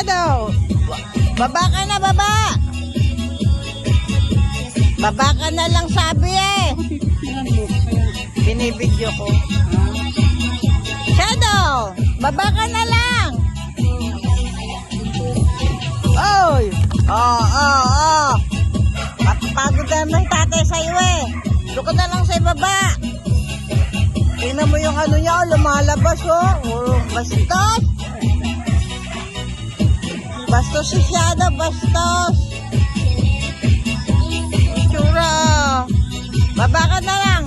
Shadow, baba ka na, baba. Baba ka na lang sabi eh. Binibidyo ko. Shadow, baba ka na lang. Oy! Oh, oh, oh. Pagod na ng tatay sa'yo eh. Doon na lang sa ibaba. Tingnan mo yung ano niya, lumalabas oh. Oh, bastos. Bastos si Shadow, bastos. Tsura. Baba ka na lang.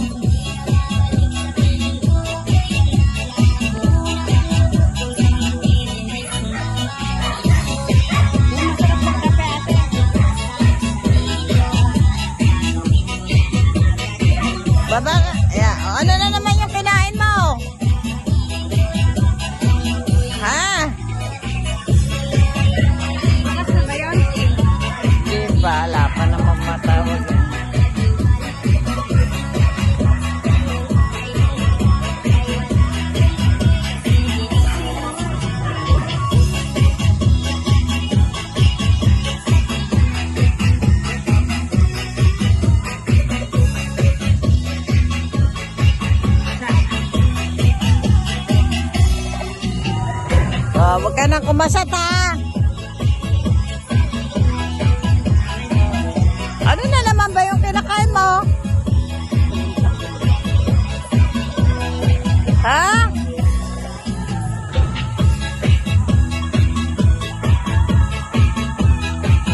Baba ka. Di ba? Wala pa naman matawag. Oh, wag ka nang kumasat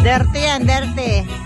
Dirty yan, dirty.